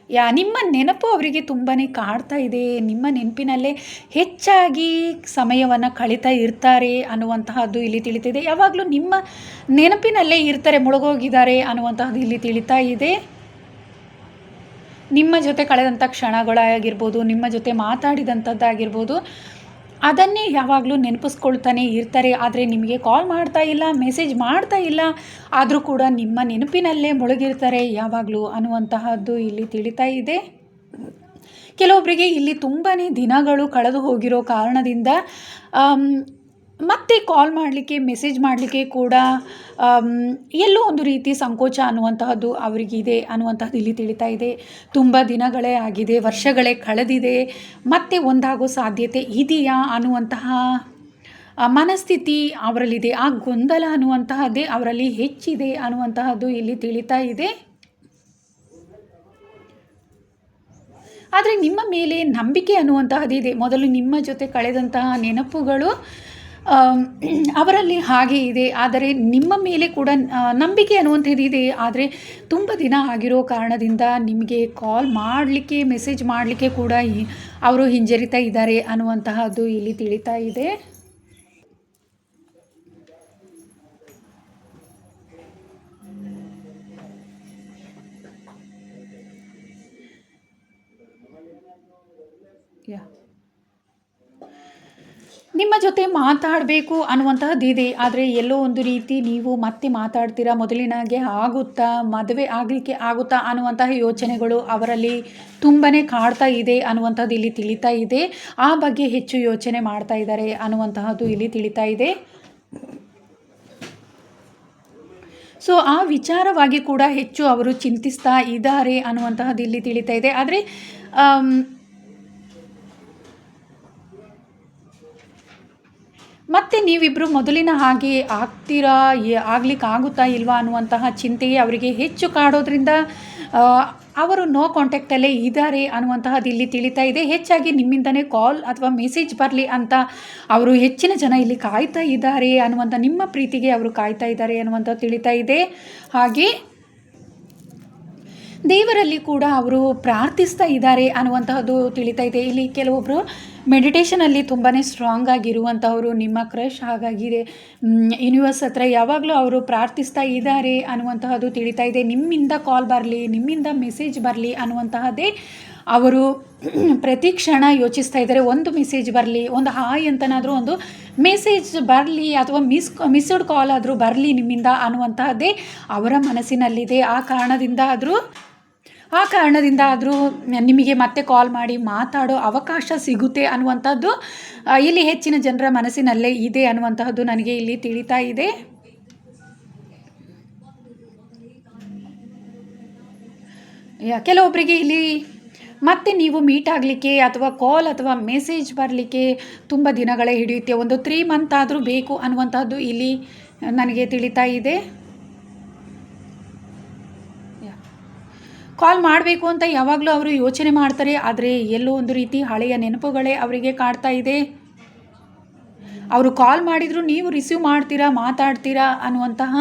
ಯಾ, ನಿಮ್ಮ ನೆನಪು ಅವರಿಗೆ ತುಂಬಾ ಕಾಡ್ತಾ ಇದೆ. ನಿಮ್ಮ ನೆನಪಿನಲ್ಲೇ ಹೆಚ್ಚಾಗಿ ಸಮಯವನ್ನು ಕಳೀತಾ ಇರ್ತಾರೆ ಅನ್ನುವಂತಹದ್ದು ಇಲ್ಲಿ ತಿಳಿತಿದೆ. ಯಾವಾಗಲೂ ನಿಮ್ಮ ನೆನಪಿನಲ್ಲೇ ಇರ್ತಾರೆ, ಮುಳುಗೋಗಿದ್ದಾರೆ ಅನ್ನುವಂತಹದ್ದು ಇಲ್ಲಿ ತಿಳಿತಾ ಇದೆ. ನಿಮ್ಮ ಜೊತೆ ಕಳೆದಂಥ ಕ್ಷಣಗಳಾಗಿರ್ಬೋದು, ನಿಮ್ಮ ಜೊತೆ ಮಾತಾಡಿದಂಥದ್ದಾಗಿರ್ಬೋದು ಅದನ್ನೇ ಯಾವಾಗಲೂ ನೆನಪಿಸ್ಕೊಳ್ತಾನೆ ಇರ್ತಾರೆ. ಆದರೆ ನಿಮಗೆ ಕಾಲ್ ಮಾಡ್ತಾ ಇಲ್ಲ ಮೆಸೇಜ್ ಮಾಡ್ತಾ ಇಲ್ಲ, ಆದರೂ ಕೂಡ ನಿಮ್ಮ ನೆನಪಿನಲ್ಲೇ ಮುಳುಗಿರ್ತಾರೆ. ಯಾವಾಗಲೂ ಅನ್ನುವಂತಹದ್ದು ಇಲ್ಲಿ ತಿಳಿತಾ ಇದೆ. ಕೆಲವೊಬ್ಬರಿಗೆ ಇಲ್ಲಿ ತುಂಬಾ ದಿನಗಳು ಕಳೆದು ಹೋಗಿರೋ ಕಾರಣದಿಂದ ಮತ್ತೆ ಕಾಲ್ ಮಾಡಲಿಕ್ಕೆ, ಮೆಸೇಜ್ ಮಾಡಲಿಕ್ಕೆ ಕೂಡ ಎಲ್ಲೋ ಒಂದು ರೀತಿ ಸಂಕೋಚ ಅನ್ನುವಂತಹದ್ದು ಅವರಿಗಿದೆ ಅನ್ನುವಂತಹದ್ದು ಇಲ್ಲಿ ತಿಳಿತಾ ಇದೆ. ತುಂಬ ದಿನಗಳೇ ಆಗಿದೆ, ವರ್ಷಗಳೇ ಕಳೆದಿದೆ. ಮತ್ತೆ ಒಂದಾಗೋ ಸಾಧ್ಯತೆ ಇದೆಯಾ ಅನ್ನುವಂತಹ ಮನಸ್ಥಿತಿ ಅವರಲ್ಲಿದೆ. ಆ ಗೊಂದಲ ಅನ್ನುವಂತಹದ್ದೇ ಅವರಲ್ಲಿ ಹೆಚ್ಚಿದೆ ಅನ್ನುವಂತಹದ್ದು ಇಲ್ಲಿ ತಿಳಿತಾ ಇದೆ. ಆದರೆ ನಿಮ್ಮ ಮೇಲೆ ನಂಬಿಕೆ ಅನ್ನುವಂತಹದ್ದಿದೆ ಮೊದಲು ನಿಮ್ಮ ಜೊತೆ ಕಳೆದಂತಹ ನೆನಪುಗಳು ಅವರಲ್ಲಿ ಹಾಗೆ ಇದೆ. ಆದರೆ ನಿಮ್ಮ ಮೇಲೆ ಕೂಡ ನಂಬಿಕೆ ಅನ್ನುವಂಥದ್ದು ಇದೆ. ಆದರೆ ತುಂಬ ದಿನ ಆಗಿರೋ ಕಾರಣದಿಂದ ನಿಮಗೆ ಕಾಲ್ ಮಾಡಲಿಕ್ಕೆ ಮೆಸೇಜ್ ಮಾಡಲಿಕ್ಕೆ ಕೂಡ ಅವರು ಹಿಂಜರಿತಾ ಇದ್ದಾರೆ ಅನ್ನುವಂತಹದ್ದು ಇಲ್ಲಿ ತಿಳಿತಾ ಇದೆ. ನಿಮ್ಮ ಜೊತೆ ಮಾತಾಡಬೇಕು ಅನ್ನುವಂತಹದ್ದು ಇದೆ ಆದರೆ ಎಲ್ಲೋ ಒಂದು ರೀತಿ ನೀವು ಮತ್ತೆ ಮಾತಾಡ್ತೀರಾ? ಮೊದಲಿನಾಗೆ ಆಗುತ್ತಾ? ಮದುವೆ ಆಗಲಿಕ್ಕೆ ಆಗುತ್ತಾ? ಅನ್ನುವಂತಹ ಯೋಚನೆಗಳು ಅವರಲ್ಲಿ ತುಂಬಾ ಕಾಡ್ತಾ ಇದೆ ಅನ್ನುವಂಥದ್ದು ಇಲ್ಲಿ ತಿಳಿತಾ ಇದೆ. ಆ ಬಗ್ಗೆ ಹೆಚ್ಚು ಯೋಚನೆ ಮಾಡ್ತಾ ಇದ್ದಾರೆ ಅನ್ನುವಂತಹದ್ದು ಇಲ್ಲಿ ತಿಳಿತಾ ಇದೆ. ಸೊ, ಆ ವಿಚಾರವಾಗಿ ಕೂಡ ಹೆಚ್ಚು ಅವರು ಚಿಂತಿಸ್ತಾ ಇದ್ದಾರೆ ಅನ್ನುವಂತಹದ್ದು ಇಲ್ಲಿ ತಿಳಿತಾ ಇದೆ. ಆದರೆ ಮತ್ತೆ ನೀವಿಬ್ಬರು ಮೊದಲಿನ ಹಾಗೆ ಆಗ್ತೀರಾ ಆಗ್ಲಿಕ್ಕೆ ಆಗುತ್ತಾ ಇಲ್ವಾ ಅನ್ನುವಂತಹ ಚಿಂತೆಯೇ ಅವರಿಗೆ ಹೆಚ್ಚು ಕಾಡೋದ್ರಿಂದ ಅವರು ನೋ ಕಾಂಟ್ಯಾಕ್ಟಲ್ಲೇ ಇದ್ದಾರೆ ಅನ್ನುವಂತಹದ್ದು ಇಲ್ಲಿ ತಿಳಿತಾ ಇದೆ. ಹೆಚ್ಚಾಗಿ ನಿಮ್ಮಿಂದನೇ ಕಾಲ್ ಅಥವಾ ಮೆಸೇಜ್ ಬರಲಿ ಅಂತ ಅವರು ಹೆಚ್ಚಿನ ಜನ ಇಲ್ಲಿ ಕಾಯ್ತಾ ಇದ್ದಾರೆ ಅನ್ನುವಂಥ ನಿಮ್ಮ ಪ್ರೀತಿಗೆ ಅವರು ಕಾಯ್ತಾ ಇದ್ದಾರೆ ಅನ್ನುವಂಥ ತಿಳಿತಾ ಇದೆ. ಹಾಗೆ ದೇವರಲ್ಲಿ ಕೂಡ ಅವರು ಪ್ರಾರ್ಥಿಸ್ತಾ ಇದ್ದಾರೆ ಅನ್ನುವಂತಹದ್ದು ತಿಳಿತಾ ಇದೆ. ಇಲ್ಲಿ ಕೆಲವೊಬ್ಬರು ಮೆಡಿಟೇಷನಲ್ಲಿ ತುಂಬಾ ಸ್ಟ್ರಾಂಗ್ ಆಗಿರುವಂಥವರು ನಿಮ್ಮ ಕ್ರಶ್ ಹಾಗಾಗಿದೆ. ಯೂನಿವರ್ಸ್ ಹತ್ರ ಯಾವಾಗಲೂ ಅವರು ಪ್ರಾರ್ಥಿಸ್ತಾ ಇದ್ದಾರೆ ಅನ್ನುವಂತಹದ್ದು ತಿಳಿತಾ ಇದೆ. ನಿಮ್ಮಿಂದ ಕಾಲ್ ಬರಲಿ, ನಿಮ್ಮಿಂದ ಮೆಸೇಜ್ ಬರಲಿ ಅನ್ನುವಂತಹದ್ದೇ ಅವರು ಪ್ರತಿ ಕ್ಷಣ ಯೋಚಿಸ್ತಾ ಇದ್ದಾರೆ. ಒಂದು ಮೆಸೇಜ್ ಬರಲಿ, ಒಂದು ಹಾಯ್ ಅಂತನಾದರೂ ಒಂದು ಮೆಸೇಜ್ ಬರಲಿ ಅಥವಾ ಮಿಸ್ ಮಿಸ್ಡ್ ಕಾಲ್ ಆದರೂ ಬರಲಿ ನಿಮ್ಮಿಂದ ಅನ್ನುವಂತಹದ್ದೇ ಅವರ ಮನಸ್ಸಿನಲ್ಲಿದೆ. ಆ ಕಾರಣದಿಂದ ಆದರೂ ಆ ಕಾರಣದಿಂದ ಆದರೂ ನಿಮಗೆ ಮತ್ತೆ ಕಾಲ್ ಮಾಡಿ ಮಾತಾಡೋ ಅವಕಾಶ ಸಿಗುತ್ತೆ ಅನ್ನುವಂಥದ್ದು ಇಲ್ಲಿ ಹೆಚ್ಚಿನ ಜನರ ಮನಸ್ಸಿನಲ್ಲೇ ಇದೆ ಅನ್ನುವಂತಹದ್ದು ನನಗೆ ಇಲ್ಲಿ ತಿಳಿತಾ ಇದೆ. ಕೆಲವೊಬ್ಬರಿಗೆ ಇಲ್ಲಿ ಮತ್ತೆ ನೀವು ಮೀಟ್ ಆಗಲಿಕ್ಕೆ ಅಥವಾ ಕಾಲ್ ಅಥವಾ ಮೆಸೇಜ್ ಬರಲಿಕ್ಕೆ ತುಂಬ ದಿನಗಳೇ ಹಿಡಿಯುತ್ತೆ. ಒಂದು ತ್ರೀ ಮಂತ್ ಆದರೂ ಬೇಕು ಅನ್ನುವಂಥದ್ದು ಇಲ್ಲಿ ನನಗೆ ತಿಳಿತಾ ಇದೆ. ಕಾಲ್ ಮಾಡಬೇಕು ಅಂತ ಯಾವಾಗಲೂ ಅವರು ಯೋಚನೆ ಮಾಡ್ತಾರೆ, ಆದರೆ ಎಲ್ಲೋ ಒಂದು ರೀತಿ ಹಳೆಯ ನೆನಪುಗಳೇ ಅವರಿಗೆ ಕಾಡ್ತಾ ಇದೆ. ಅವರು ಕಾಲ್ ಮಾಡಿದರೂ, ನೀವು ರಿಸೀವ್ ಮಾಡ್ತೀರಾ, ಮಾತಾಡ್ತೀರಾ ಅನ್ನುವಂತಹ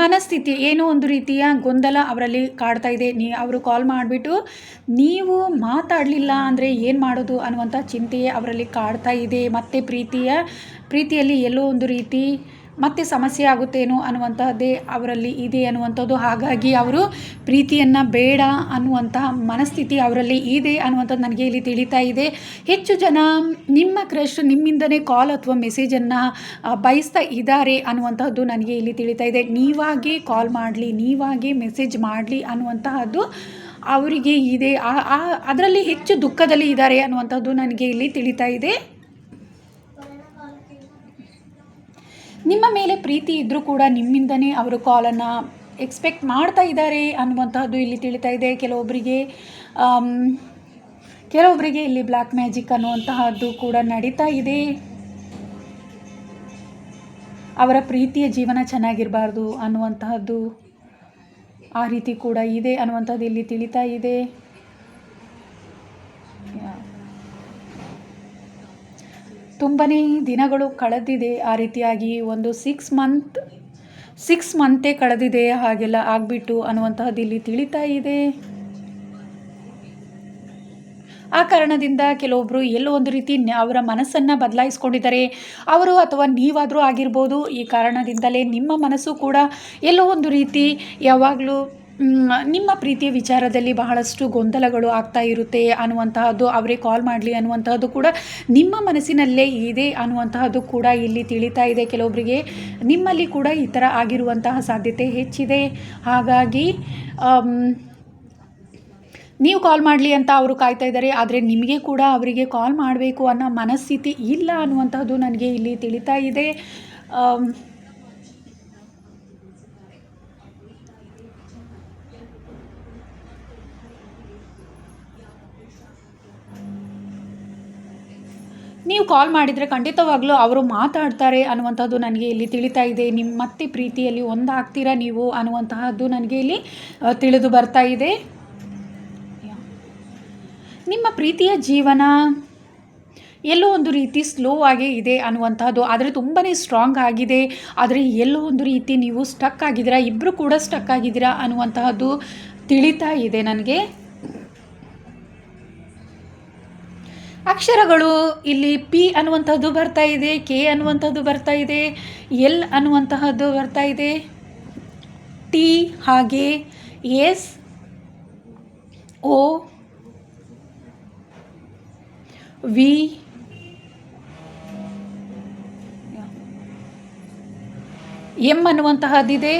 ಮನಸ್ಥಿತಿ, ಏನೋ ಒಂದು ರೀತಿಯ ಗೊಂದಲ ಅವರಲ್ಲಿ ಕಾಡ್ತಾ ಇದೆ. ನೀ, ಅವರು ಕಾಲ್ ಮಾಡಿಬಿಟ್ಟು, ನೀವು ಮಾತಾಡಲಿಲ್ಲ ಅಂದರೆ ಏನು ಮಾಡೋದು? ಅನ್ನುವಂಥ ಚಿಂತೆಯೇ ಅವರಲ್ಲಿ ಕಾಡ್ತಾ ಇದೆ. ಮತ್ತು ಪ್ರೀತಿಯ, ಪ್ರೀತಿಯಲ್ಲಿ ಎಲ್ಲೋ ಒಂದು ರೀತಿ ಮತ್ತೆ ಸಮಸ್ಯೆ ಆಗುತ್ತೇನೋ ಅನ್ನುವಂತಹದ್ದೇ ಅವರಲ್ಲಿ ಇದೆ ಅನ್ನುವಂಥದ್ದು. ಹಾಗಾಗಿ ಅವರು ಪ್ರೀತಿಯನ್ನು ಬೇಡ ಅನ್ನುವಂತಹ ಮನಸ್ಥಿತಿ ಅವರಲ್ಲಿ ಇದೆ ಅನ್ನುವಂಥದ್ದು ನನಗೆ ಇಲ್ಲಿ ತಿಳಿತಾ ಇದೆ. ಹೆಚ್ಚು ಜನ ನಿಮ್ಮ ಕ್ರಶ್ ನಿಮ್ಮಿಂದನೇ ಕಾಲ್ ಅಥವಾ ಮೆಸೇಜನ್ನು ಬಯಸ್ತಾ ಇದ್ದಾರೆ ಅನ್ನುವಂಥದ್ದು ನನಗೆ ಇಲ್ಲಿ ತಿಳಿತಾ ಇದೆ. ನೀವಾಗಿ ಕಾಲ್ ಮಾಡಲಿ, ನೀವಾಗಿ ಮೆಸೇಜ್ ಮಾಡಲಿ ಅನ್ನುವಂತಹದ್ದು ಅವರಿಗೆ ಇದೆ. ಅದರಲ್ಲಿ ಹೆಚ್ಚು ದುಃಖದಲ್ಲಿ ಇದ್ದಾರೆ ಅನ್ನುವಂಥದ್ದು ನನಗೆ ಇಲ್ಲಿ ತಿಳಿತಾ ಇದೆ. ನಿಮ್ಮ ಮೇಲೆ ಪ್ರೀತಿ ಇದ್ದರೂ ಕೂಡ ನಿಮ್ಮಿಂದನೇ ಅವರು ಕಾಲನ್ನು ಎಕ್ಸ್ಪೆಕ್ಟ್ ಮಾಡ್ತಾ ಇದ್ದಾರೆ ಅನ್ನುವಂತಹದ್ದು ಇಲ್ಲಿ ತಿಳಿತಾ ಇದೆ. ಕೆಲವೊಬ್ಬರಿಗೆ ಕೆಲವೊಬ್ಬರಿಗೆ ಇಲ್ಲಿ ಬ್ಲ್ಯಾಕ್ ಮ್ಯಾಜಿಕ್ ಅನ್ನುವಂತಹದ್ದು ಕೂಡ ನಡೀತಾ ಇದೆ. ಅವರ ಪ್ರೀತಿಯ ಜೀವನ ಚೆನ್ನಾಗಿರಬಾರ್ದು ಅನ್ನುವಂತಹದ್ದು ಆ ರೀತಿ ಕೂಡ ಇದೆ ಅನ್ನುವಂಥದ್ದು ಇಲ್ಲಿ ತಿಳಿತಾ ಇದೆ. ತುಂಬನೇ ದಿನಗಳು ಕಳೆದಿದೆ ಆ ರೀತಿಯಾಗಿ ಒಂದು ಸಿಕ್ಸ್ ಮಂತ್ ಸಿಕ್ಸ್ ಮಂತೇ ಕಳೆದಿದೆ ಹಾಗೆಲ್ಲ ಆಗಿಬಿಟ್ಟು ಅನ್ನುವಂತಹದ್ದು ಇಲ್ಲಿ ತಿಳಿತಾ ಇದೆ. ಆ ಕಾರಣದಿಂದ ಕೆಲವೊಬ್ಬರು ಎಲ್ಲೋ ಒಂದು ರೀತಿ ಅವರ ಮನಸ್ಸನ್ನು ಬದಲಾಯಿಸ್ಕೊಂಡಿದ್ದಾರೆ. ಅವರು ಅಥವಾ ನೀವಾದರೂ ಆಗಿರ್ಬೋದು, ಈ ಕಾರಣದಿಂದಲೇ ನಿಮ್ಮ ಮನಸ್ಸು ಕೂಡ ಎಲ್ಲೋ ಒಂದು ರೀತಿ ಯಾವಾಗಲೂ ನಿಮ್ಮ ಪ್ರೀತಿಯ ವಿಚಾರದಲ್ಲಿ ಬಹಳಷ್ಟು ಗೊಂದಲಗಳು ಆಗ್ತಾ ಇರುತ್ತೆ ಅನ್ನುವಂತಹದ್ದು ಅವರೇ ಕಾಲ್ ಮಾಡಲಿ ಅನ್ನುವಂತಹದ್ದು ಕೂಡ ನಿಮ್ಮ ಮನಸ್ಸಿನಲ್ಲೇ ಇದೆ ಅನ್ನುವಂತಹದ್ದು ಕೂಡ ಇಲ್ಲಿ ತಿಳಿತಾ ಇದೆ. ಕೆಲವೊಬ್ಬರಿಗೆ ನಿಮ್ಮಲ್ಲಿ ಕೂಡ ಈ ಥರ ಆಗಿರುವಂತಹ ಸಾಧ್ಯತೆ ಹೆಚ್ಚಿದೆ. ಹಾಗಾಗಿ ನೀವು ಕಾಲ್ ಮಾಡಲಿ ಅಂತ ಅವರು ಕಾಯ್ತಾ ಇದ್ದಾರೆ, ಆದರೆ ನಿಮಗೆ ಕೂಡ ಅವರಿಗೆ ಕಾಲ್ ಮಾಡಬೇಕು ಅನ್ನೋ ಮನಸ್ಥಿತಿ ಇಲ್ಲ ಅನ್ನುವಂಥದ್ದು ನನಗೆ ಇಲ್ಲಿ ತಿಳಿತಾ ಇದೆ. ನೀವು ಕಾಲ್ ಮಾಡಿದರೆ ಖಂಡಿತವಾಗ್ಲೂ ಅವರು ಮಾತಾಡ್ತಾರೆ ಅನ್ನುವಂಥದ್ದು ನನಗೆ ಇಲ್ಲಿ ತಿಳಿತಾ ಇದೆ. ನಿಮ್ಮ ಮತ್ತೆ ಪ್ರೀತಿಯಲ್ಲಿ ಒಂದಾಗ್ತೀರಾ ನೀವು ಅನ್ನುವಂತಹದ್ದು ನನಗೆ ಇಲ್ಲಿ ತಿಳಿದು ಬರ್ತಾ ಇದೆ. ನಿಮ್ಮ ಪ್ರೀತಿಯ ಜೀವನ ಎಲ್ಲೋ ಒಂದು ರೀತಿ ಸ್ಲೋ ಆಗೇ ಇದೆ ಅನ್ನುವಂಥದ್ದು ಆದರೆ ತುಂಬಾ ಸ್ಟ್ರಾಂಗ್ ಆಗಿದೆ. ಆದರೆ ಎಲ್ಲೋ ಒಂದು ರೀತಿ ನೀವು ಸ್ಟಕ್ ಆಗಿದ್ದೀರಾ ಇಬ್ಬರು ಕೂಡ ಸ್ಟಕ್ ಆಗಿದ್ದೀರಾ ಅನ್ನುವಂತಹದ್ದು ತಿಳಿತಾ ಇದೆ ನನಗೆ. ಅಕ್ಷರಗಳು ಇಲ್ಲಿ ಪಿ ಅನ್ನುವಂಥದ್ದು ಬರ್ತಾ ಇದೆ, ಕೆ ಅನ್ನುವಂಥದ್ದು ಬರ್ತಾ ಇದೆ, ಎಲ್ ಅನ್ನುವಂತಹದ್ದು ಬರ್ತಾ ಇದೆ. ಟಿ ಹಾಗೆ ಎಸ್, ಓ, ವಿ, ಎಂ ಅನ್ನುವಂತಹದ್ದಿದೆ.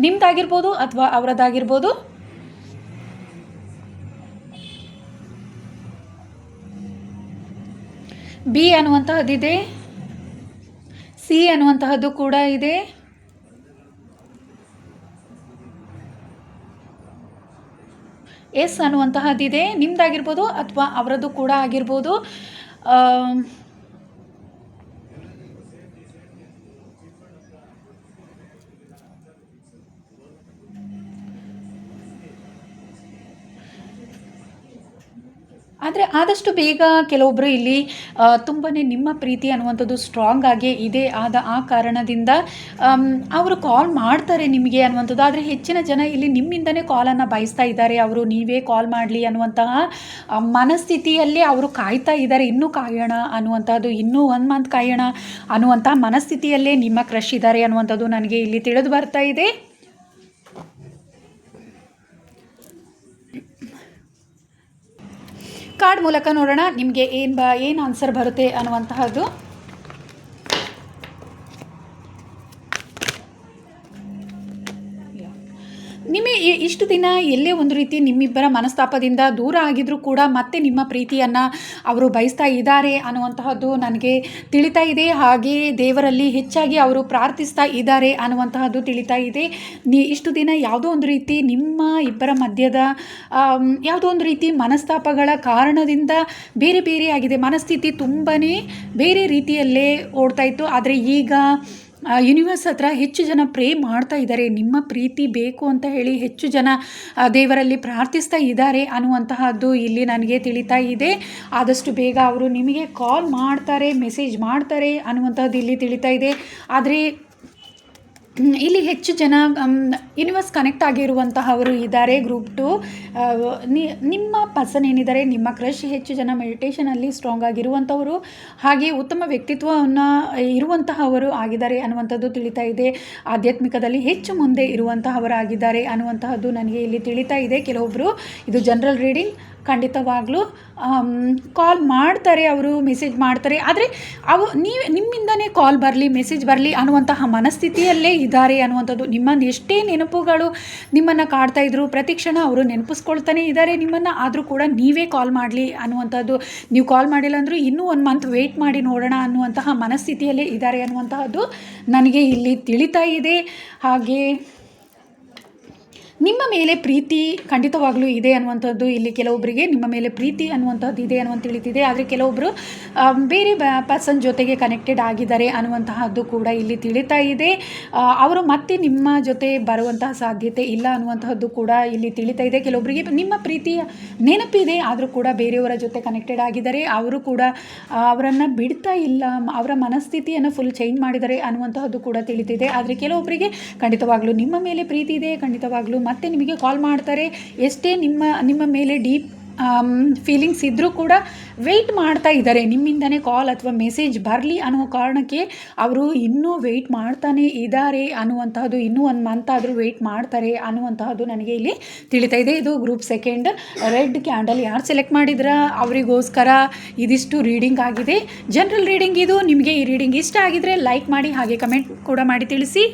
ನಿಮ್ಮದಾಗಿರ್ಬೋದು ಅಥವಾ ಅವರದ್ದಾಗಿರ್ಬೋದು. ಬಿ ಅನ್ನುವಂತಹದ್ದಿದೆ. ಸಿ ಅನ್ನುವಂತಹದ್ದು ಕೂಡ ಇದೆ. ಎಸ್ ಅನ್ನುವಂತಹದ್ದಿದೆ. ನಿಮ್ದಾಗಿರ್ಬೋದು ಅಥವಾ ಅವರದ್ದು ಕೂಡ ಆಗಿರ್ಬೋದು. ಆದರೆ ಆದಷ್ಟು ಬೇಗ ಕೆಲವೊಬ್ಬರು ಇಲ್ಲಿ ತುಂಬಾ ನಿಮ್ಮ ಪ್ರೀತಿ ಅನ್ನುವಂಥದ್ದು ಸ್ಟ್ರಾಂಗ್ ಆಗಿ ಇದೆ ಆದ ಆ ಕಾರಣದಿಂದ ಅವರು ಕಾಲ್ ಮಾಡ್ತಾರೆ ನಿಮಗೆ ಅನ್ನುವಂಥದ್ದು. ಆದರೆ ಹೆಚ್ಚಿನ ಜನ ಇಲ್ಲಿ ನಿಮ್ಮಿಂದನೇ ಕಾಲನ್ನು ಬಯಸ್ತಾ ಇದ್ದಾರೆ. ಅವರು ನೀವೇ ಕಾಲ್ ಮಾಡಲಿ ಅನ್ನುವಂತಹ ಮನಸ್ಥಿತಿಯಲ್ಲಿ ಅವರು ಕಾಯ್ತಾ ಇದ್ದಾರೆ. ಇನ್ನೂ ಕಾಯೋಣ ಅನ್ನುವಂಥದ್ದು, ಇನ್ನೂ ಒನ್ ಮಂತ್ ಕಾಯೋಣ ಅನ್ನುವಂಥ ಮನಸ್ಥಿತಿಯಲ್ಲೇ ನಿಮ್ಮ ಕ್ರಶ್ ಇದ್ದಾರೆ ಅನ್ನುವಂಥದ್ದು ನನಗೆ ಇಲ್ಲಿ ತಿಳಿದು ಬರ್ತಾ ಇದೆ. ಕಾರ್ಡ್ ಮೂಲಕ ನೋಡೋಣ. ನಿಮಗೆ ಏನು ಬ ಏನು ಆನ್ಸರ್ ಬರುತ್ತೆ ಅನ್ನುವಂತಹದ್ದು. ಇಷ್ಟು ದಿನ ಎಲ್ಲೇ ಒಂದು ರೀತಿ ನಿಮ್ಮಿಬ್ಬರ ಮನಸ್ತಾಪದಿಂದ ದೂರ ಆಗಿದ್ರೂ ಕೂಡ ಮತ್ತೆ ನಿಮ್ಮ ಪ್ರೀತಿಯನ್ನು ಅವರು ಬಯಸ್ತಾ ಇದ್ದಾರೆ ಅನ್ನುವಂತಹದ್ದು ನನಗೆ ತಿಳಿತಾ ಇದೆ. ಹಾಗೆ ದೇವರಲ್ಲಿ ಹೆಚ್ಚಾಗಿ ಅವರು ಪ್ರಾರ್ಥಿಸ್ತಾ ಇದ್ದಾರೆ ಅನ್ನುವಂತಹದ್ದು ತಿಳಿತಾ ಇದೆ. ನೀ ಇಷ್ಟು ದಿನ ಯಾವುದೋ ಒಂದು ರೀತಿ ನಿಮ್ಮ ಇಬ್ಬರ ಮಧ್ಯದ ಯಾವುದೋ ಒಂದು ರೀತಿ ಮನಸ್ತಾಪಗಳ ಕಾರಣದಿಂದ ಬೇರೆ ಬೇರೆ ಆಗಿದೆ. ಮನಸ್ಥಿತಿ ತುಂಬಾ ಬೇರೆ ರೀತಿಯಲ್ಲೇ ಓಡ್ತಾ ಇತ್ತು. ಆದರೆ ಈಗ ಯೂನಿವರ್ಸ್ ಹತ್ರ ಹೆಚ್ಚು ಜನ ಪ್ರೇ ಮಾಡ್ತಾ ಇದ್ದಾರೆ. ನಿಮ್ಮ ಪ್ರೀತಿ ಬೇಕು ಅಂತ ಹೇಳಿ ಹೆಚ್ಚು ಜನ ದೇವರಲ್ಲಿ ಪ್ರಾರ್ಥಿಸ್ತಾ ಇದ್ದಾರೆ ಅನ್ನುವಂತಹದ್ದು ಇಲ್ಲಿ ನನಗೆ ತಿಳಿತಾ ಇದೆ. ಆದಷ್ಟು ಬೇಗ ಅವರು ನಿಮಗೆ ಕಾಲ್ ಮಾಡ್ತಾರೆ ಮೆಸೇಜ್ ಮಾಡ್ತಾರೆ ಅನ್ನುವಂಥದ್ದು ಇಲ್ಲಿ ತಿಳಿತಾ ಇದೆ. ಆದರೆ ಇಲ್ಲಿ ಹೆಚ್ಚು ಜನ ಯೂನಿವರ್ಸ್ ಕನೆಕ್ಟ್ ಆಗಿರುವಂತಹವರು ಇದ್ದಾರೆ ಗ್ರೂಪ್ ಟು ನಿಮ್ಮ ಪರ್ಸನ್ ಏನಿದ್ದಾರೆ ನಿಮ್ಮ ಕ್ರಶ್ ಹೆಚ್ಚು ಜನ ಮೆಡಿಟೇಷನಲ್ಲಿ ಸ್ಟ್ರಾಂಗ್ ಆಗಿರುವಂಥವರು ಹಾಗೆ ಉತ್ತಮ ವ್ಯಕ್ತಿತ್ವವನ್ನು ಇರುವಂತಹವರು ಆಗಿದ್ದಾರೆ ಅನ್ನುವಂಥದ್ದು ತಿಳಿತಾ ಇದೆ. ಆಧ್ಯಾತ್ಮಿಕದಲ್ಲಿ ಹೆಚ್ಚು ಮುಂದೆ ಇರುವಂತಹವರಾಗಿದ್ದಾರೆ ಅನ್ನುವಂತಹದ್ದು ನನಗೆ ಇಲ್ಲಿ ತಿಳಿತಾ ಇದೆ. ಕೆಲವೊಬ್ಬರು ಇದು ಜನರಲ್ ರೀಡಿಂಗ್ ಖಂಡಿತವಾಗ್ಲೂ ಕಾಲ್ ಮಾಡ್ತಾರೆ ಅವರು ಮೆಸೇಜ್ ಮಾಡ್ತಾರೆ. ಆದರೆ ಅವು ನೀವು, ನಿಮ್ಮಿಂದನೇ ಕಾಲ್ ಬರಲಿ ಮೆಸೇಜ್ ಬರಲಿ ಅನ್ನುವಂತಹ ಮನಸ್ಥಿತಿಯಲ್ಲೇ ಇದ್ದಾರೆ ಅನ್ನುವಂಥದ್ದು. ನಿಮ್ಮನ್ನು ಎಷ್ಟೇ ನೆನಪುಗಳು ನಿಮ್ಮನ್ನು ಕಾಡ್ತಾ ಇದ್ರು ಪ್ರತಿ ಕ್ಷಣ ಅವರು ನೆನಪಿಸ್ಕೊಳ್ತಾನೆ ಇದ್ದಾರೆ. ನಿಮ್ಮನ್ನು ಆದರೂ ಕೂಡ ನೀವೇ ಕಾಲ್ ಮಾಡಲಿ ಅನ್ನುವಂಥದ್ದು. ನೀವು ಕಾಲ್ ಮಾಡಿಲ್ಲ ಅಂದರೂ ಇನ್ನೂ ಒಂದು ಮಂತ್ ವೆಯ್ಟ್ ಮಾಡಿ ನೋಡೋಣ ಅನ್ನುವಂತಹ ಮನಸ್ಥಿತಿಯಲ್ಲೇ ಇದ್ದಾರೆ ಅನ್ನುವಂತಹದ್ದು ನನಗೆ ಇಲ್ಲಿ ತಿಳಿತಾ ಇದೆ. ಹಾಗೆ ನಿಮ್ಮ ಮೇಲೆ ಪ್ರೀತಿ ಖಂಡಿತವಾಗ್ಲೂ ಇದೆ ಅನ್ನುವಂಥದ್ದು ಇಲ್ಲಿ ಕೆಲವೊಬ್ಬರಿಗೆ ನಿಮ್ಮ ಮೇಲೆ ಪ್ರೀತಿ ಅನ್ನುವಂಥದ್ದು ಇದೆ ಅನ್ನುವಂತ ತಿಳಿತಿದೆ. ಆದರೆ ಕೆಲವೊಬ್ಬರು ಬೇರೆ ಪರ್ಸನ್ ಜೊತೆಗೆ ಕನೆಕ್ಟೆಡ್ ಆಗಿದ್ದಾರೆ ಅನ್ನುವಂತಹದ್ದು ಕೂಡ ಇಲ್ಲಿ ತಿಳಿತಾ ಇದೆ. ಅವರು ಮತ್ತೆ ನಿಮ್ಮ ಜೊತೆ ಬರುವಂತಹ ಸಾಧ್ಯತೆ ಇಲ್ಲ ಅನ್ನುವಂತಹದ್ದು ಕೂಡ ಇಲ್ಲಿ ತಿಳಿತಾ ಇದೆ. ಕೆಲವೊಬ್ಬರಿಗೆ ನಿಮ್ಮ ಪ್ರೀತಿಯ ನೆನಪಿದೆ ಆದರೂ ಕೂಡ ಬೇರೆಯವರ ಜೊತೆ ಕನೆಕ್ಟೆಡ್ ಆಗಿದ್ದಾರೆ. ಅವರು ಕೂಡ ಅವರನ್ನು ಬಿಡ್ತಾ ಇಲ್ಲ, ಅವರ ಮನಸ್ಥಿತಿಯನ್ನು ಫುಲ್ ಚೇಂಜ್ ಮಾಡಿದ್ದಾರೆ ಅನ್ನುವಂತಹದ್ದು ಕೂಡ ತಿಳಿತಿದೆ. ಆದರೆ ಕೆಲವೊಬ್ಬರಿಗೆ ಖಂಡಿತವಾಗ್ಲೂ ನಿಮ್ಮ ಮೇಲೆ ಪ್ರೀತಿ ಇದೆ, ಖಂಡಿತವಾಗ್ಲೂ ಮತ್ತೆ ನಿಮಗೆ ಕಾಲ್ ಮಾಡ್ತಾರೆ. ಎಷ್ಟೇ ನಿಮ್ಮ ನಿಮ್ಮ ಮೇಲೆ ಡೀಪ್ ಫೀಲಿಂಗ್ಸ್ ಇದ್ದರೂ ಕೂಡ ವೆಯ್ಟ್ ಮಾಡ್ತಾ ಇದ್ದಾರೆ. ನಿಮ್ಮಿಂದನೇ ಕಾಲ್ ಅಥವಾ ಮೆಸೇಜ್ ಬರಲಿ ಅನ್ನೋ ಕಾರಣಕ್ಕೆ ಅವರು ಇನ್ನೂ ವೆಯ್ಟ್ ಮಾಡ್ತಾನೆ ಇದ್ದಾರೆ ಅನ್ನುವಂತಹದ್ದು, ಇನ್ನೂ ಒಂದು ಮಂತ್ ಆದರೂ ವೆಯ್ಟ್ ಮಾಡ್ತಾರೆ ಅನ್ನುವಂತಹದ್ದು ನನಗೆ ಇಲ್ಲಿ ತಿಳಿತಾ ಇದೆ. ಇದು ಗ್ರೂಪ್ ಸೆಕೆಂಡ್ ರೆಡ್ ಕ್ಯಾಂಡಲ್ ಯಾರು ಸೆಲೆಕ್ಟ್ ಮಾಡಿದ್ರ? ಅವರಿಗೋಸ್ಕರ ಇದಿಷ್ಟು ರೀಡಿಂಗ್ ಆಗಿದೆ. ಜನರಲ್ ರೀಡಿಂಗ್ ಇದು. ನಿಮಗೆ ಈ ರೀಡಿಂಗ್ ಇಷ್ಟ ಆಗಿದರೆ ಲೈಕ್ ಮಾಡಿ, ಹಾಗೆ ಕಮೆಂಟ್ ಕೂಡ ಮಾಡಿ ತಿಳಿಸಿ.